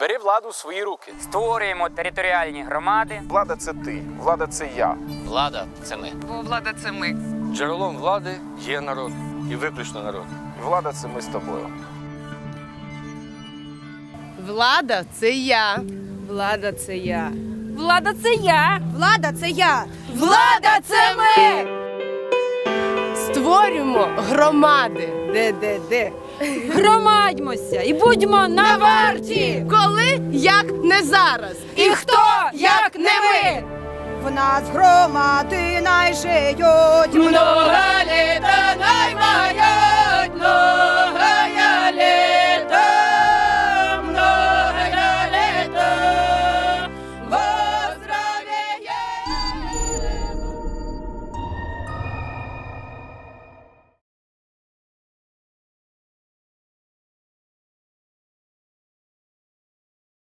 Бери владу в свої руки. Створюємо територіальні громади. Влада це ти, влада це я. Влада це ми. Бо влада це ми. Джерелом влади є народ і виключно народ. І влада це ми з тобою. Влада це я. Влада це я. Влада це я. Влада це я. Влада це ми. Створюємо громади. Де, де, де? Громадьмося і будьмо на варті. Коли як не зараз. І хто, як не ми? В нас громади найжиють.